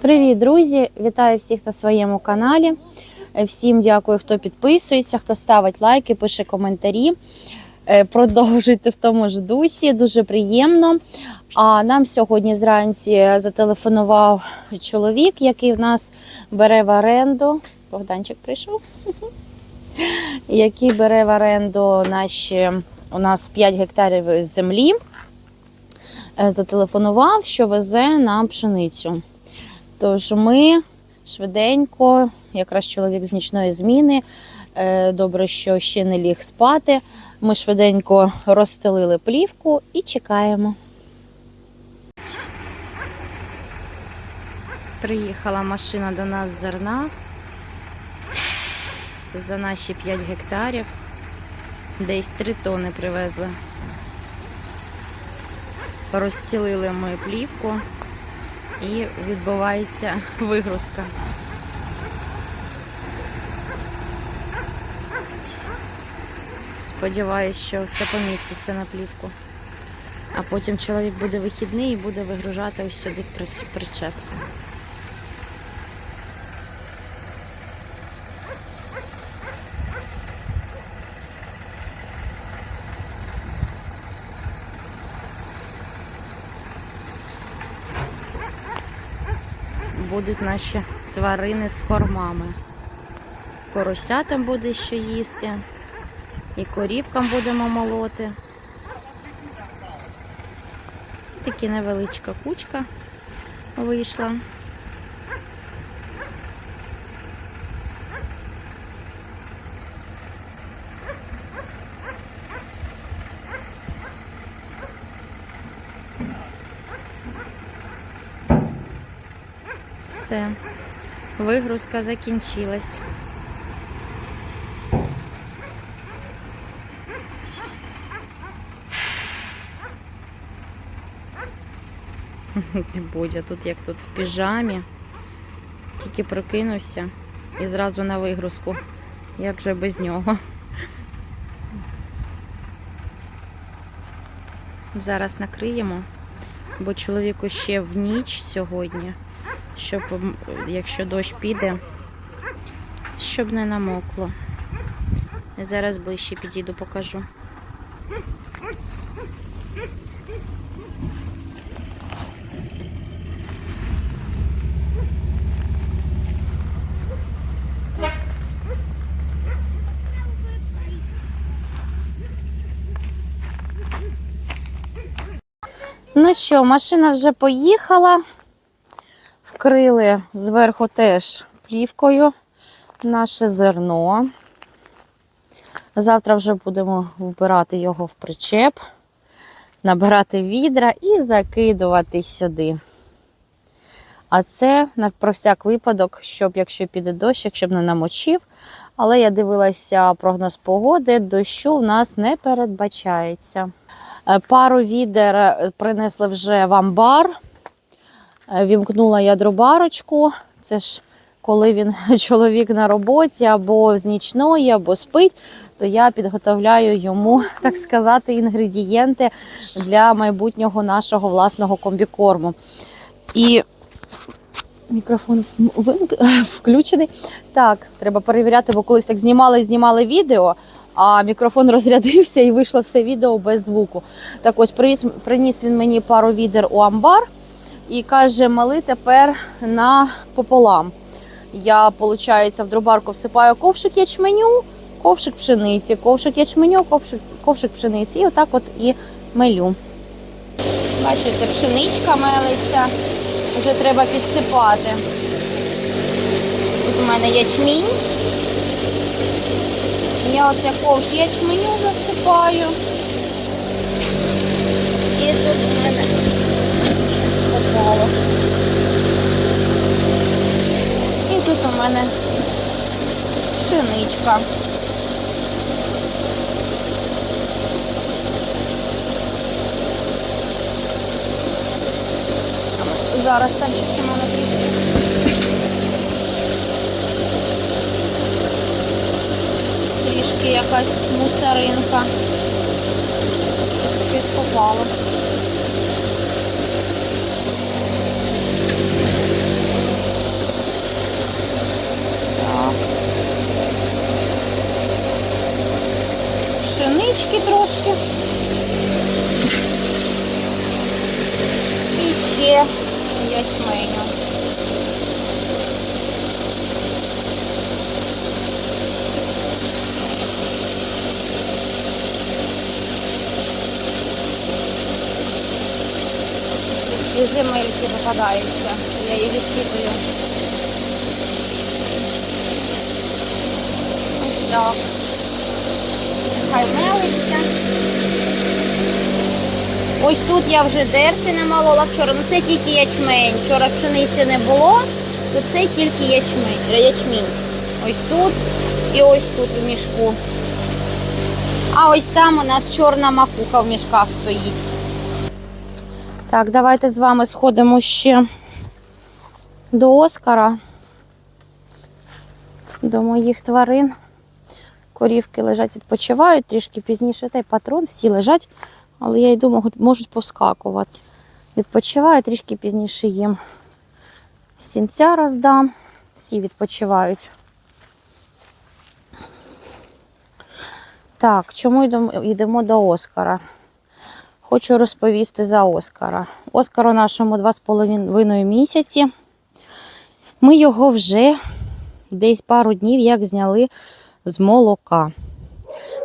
Привіт, друзі! Вітаю всіх на своєму каналі. Е, Всім дякую, хто підписується, хто ставить лайки, пише коментарі. Е, Продовжуйте в тому ж дусі, дуже приємно. А нам сьогодні зранці зателефонував чоловік, який в нас бере в оренду. Богданчик прийшов. Який бере в оренду наші у нас 5 гектарів землі. Е, Зателефонував, що везе нам пшеницю. Тож ми швиденько, якраз чоловік з нічної зміни, е, добре, що ще не ліг спати. Ми швиденько розстелили плівку і чекаємо. Приїхала машина до нас з зерна за наші 5 гектарів. Десь 3 тони привезли. Розстілили ми плівку і відбувається вигрузка. Сподіваюсь, що все поміститься на плівку. А потім чоловік буде вихідний і буде вигружати ось сюди при- причеп. Будуть наші тварини з кормами. Поросятам буде що їсти, і корівкам будемо молоти. Такі невеличка кучка вийшла. Все, вигрузка закінчилась. Бодя тут як тут в піжамі. Тільки прокинувся і зразу на вигрузку. Як же без нього? Зараз накриємо, бо чоловіку ще в ніч сьогодні, щоб якщо дощ піде, щоб не намокло. Зараз ближче підійду, покажу. Ну що, машина вже поїхала. Вкрили зверху теж плівкою наше зерно. Завтра вже будемо вбирати його в причеп, набирати відра і закидувати сюди. А це про всяк випадок, щоб якщо піде дощ, щоб не намочив. Але я дивилася прогноз погоди, дощу в нас не передбачається. Е, Пару відер принесли вже в амбар. Е, Вімкнула я дробарочку. Це ж коли він чоловік на роботі або з нічної, або спить, то я підготовляю йому, так сказати, інгредієнти для майбутнього нашого власного комбікорму. І мікрофон включений. Так, треба перевіряти, бо колись так знімали, знімали відео, а мікрофон розрядився і вийшло все відео без звуку. Так ось приніс він мені пару відер у амбар і каже, мали тепер на пополам. Я, виходить, в дробарку всипаю ковшик ячменю, ковшик пшениці, ковшик ячменю, ковшик, ковшик пшениці. І отак от і мелю. Бачите, пшеничка мелиться, вже треба підсипати. Тут у мене ячмінь. Я оце ковш ячменю засипаю. І тут у мене попало. І тут у мене пшеничка. Зараз там у мене трішки. Трішки якась мусоринка. Щось І земельки попадаються, я її відкидую. Ось так. Хай мелиться. Ось тут я вже дерти намолола вчора. Ну це тільки ячмень. Вчора пшениці не було, то це тільки ячмень. ячмінь. Ось тут і ось тут у мішку. А ось там у нас чорна макуха в мішках стоїть. Так, давайте з вами сходимо ще до Оскара, до моїх тварин. Корівки лежать, відпочивають, трішки пізніше та й патрон, всі лежать, але я йду, можуть, поскакувати. Відпочиваю, трішки пізніше їм сінця роздам, всі відпочивають. Так, чому йдемо до Оскара? Хочу розповісти за Оскара. Оскар у нашому 2,5 місяці. Ми його вже десь пару днів як зняли з молока.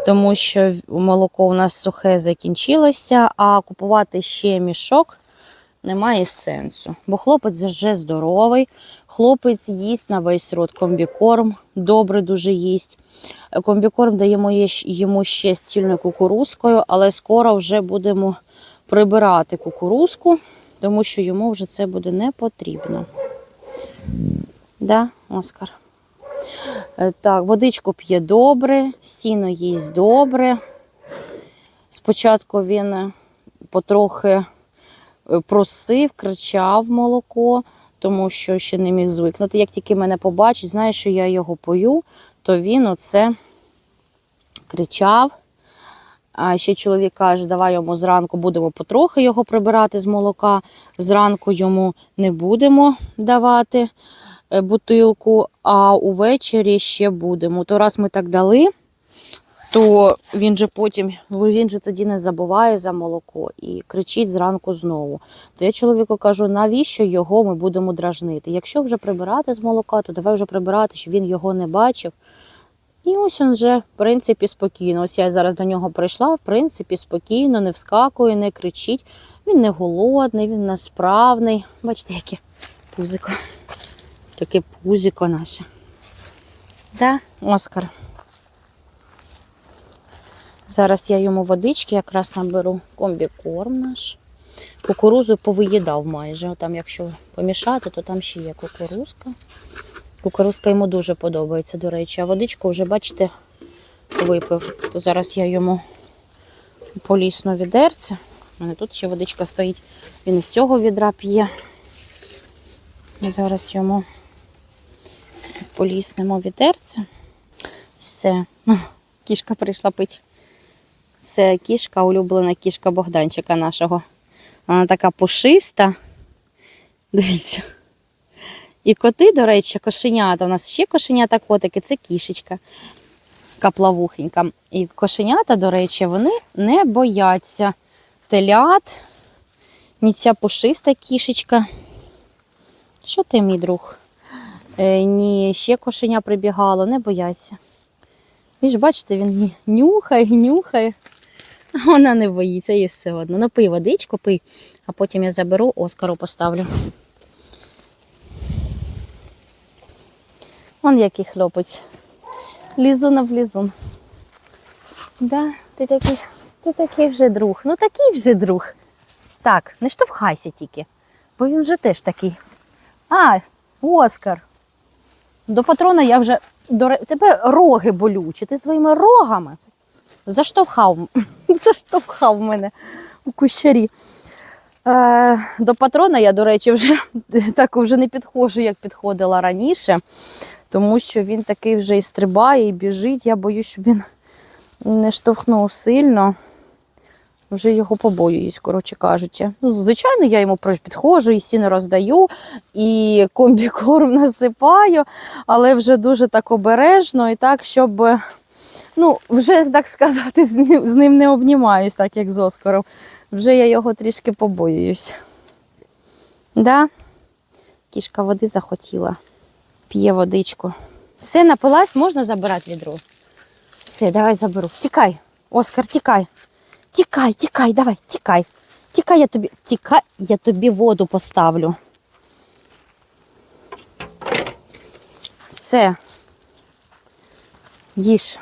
Тому що молоко у нас сухе закінчилося, а купувати ще мішок немає сенсу. Бо хлопець вже здоровий, хлопець їсть на весь рот комбікорм, добре дуже їсть. Комбікорм даємо йому ще з цільною кукурузкою, але скоро вже будемо прибирати кукурузку, тому що йому вже це буде не потрібно. Да, Оскар? Е, Так, водичку п'є добре, сіно їсть добре. Спочатку він потрохи просив, кричав молоко, тому що ще не міг звикнути. Як тільки мене побачить, знає, що я його пою, то він оце кричав. А ще чоловік каже, давай йому зранку будемо потрохи його прибирати з молока. Зранку йому не будемо давати е, бутилку, а увечері ще будемо. То раз ми так дали, то він же потім, він же тоді не забуває за молоко і кричить зранку знову. То я чоловіку кажу, навіщо його ми будемо дражнити? Якщо вже прибирати з молока, то давай вже прибирати, щоб він його не бачив. І ось він вже, в принципі, спокійно. Ось я зараз до нього прийшла, в принципі, спокійно, не вскакує, не кричить. Він не голодний, він несправний. Бачите, яке пузико. Таке пузико наше. Да, Оскар. Зараз я йому водички якраз наберу комбікорм наш. Кукурузу повиїдав майже. Там, якщо помішати, то там ще є кукурузка. Кукурузка йому дуже подобається, до речі. А водичку вже, бачите, випив. То зараз я йому полісну відерце. У мене тут ще водичка стоїть. Він із цього відра п'є. Зараз йому поліснемо відерце. Все. Кішка прийшла пити. Це кішка, улюблена кішка Богданчика нашого. Вона така пушиста. Дивіться. І коти, до речі, кошенята. У нас ще кошенята котики, це кішечка каплавухенька. І кошенята, до речі, вони не бояться телят, ні ця пушиста кішечка. Що ти, мій друг? Е, ні, ще кошеня прибігало, не бояться. Ви ж бачите, він нюхає, нюхає. Вона не боїться, їй все одно. Ну пий водичку, пий, а потім я заберу, Оскару поставлю. Вон який хлопець. Лізунов лізун. Да, ти такий, ти такий вже друг. Ну такий вже друг. Так, не штовхайся тільки, бо він вже теж такий. А, Оскар. До патрона я вже до тебе роги болючі. Ти своїми рогами заштовхав, заштовхав мене у кущарі. Е, до патрона я, до речі, вже так вже не підходжу, як підходила раніше, тому що він такий вже і стрибає, і біжить. Я боюсь, щоб він не штовхнув сильно. Вже його побоююсь, коротше кажучи. Ну, звичайно, я йому підходжу і сіно роздаю, і комбікорм насипаю, але вже дуже так обережно і так, щоб, ну, вже так сказати, з ним, з ним не обнімаюсь, так як з Оскаром. Вже я його трішки побоююсь. Да? Кішка води захотіла. П'є водичку. Все, напилась, можна забирати відро. Все, давай заберу. Тікай. Оскар, тікай. Тікай, тікай, давай, тікай. Тікай, я тобі. Тікай, я тобі воду поставлю. Все. Їж.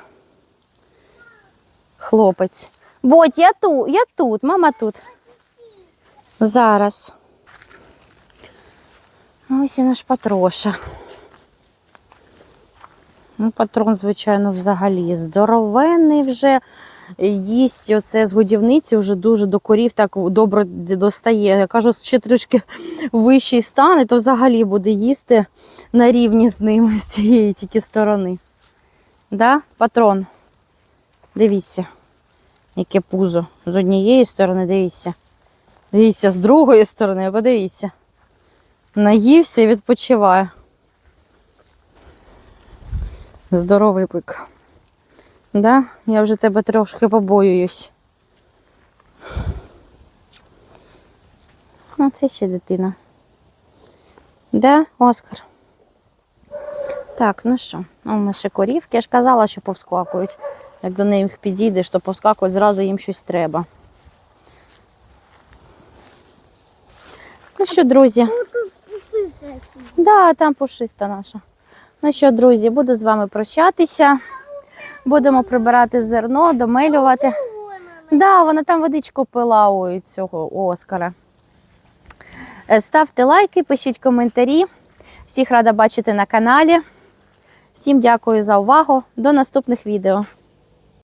Хлопець. Бодь, я тут, я тут, мама тут. Зараз. Ось і наш Патроша. Ну, патрон, звичайно, взагалі здоровенний вже. Їсть оце з годівниці вже дуже до корів так добре достає. Я кажу, ще трішки вищий стане, то взагалі буде їсти на рівні з ними з цієї тільки сторони. Да? Патрон. Дивіться, яке пузо. З однієї сторони, дивіться. Дивіться, з другої сторони, подивіться. Наївся і відпочиває. Здоровий бик. Да? Я вже тебе трошки побоююсь. А це ще дитина. Да, Оскар? Так, ну що, он наші корівки. Я ж казала, що повскакують. Як до них підійдеш, то повскакують, зразу їм щось треба. Ну що, друзі? Да, там пушиста наша. Ну що, друзі, буду з вами прощатися. Будемо прибирати зерно, домелювати. Да, вона там водичку пила у цього Оскара. Е, Ставте лайки, пишіть коментарі. Всіх рада бачити на каналі. Всім дякую за увагу. До наступних відео.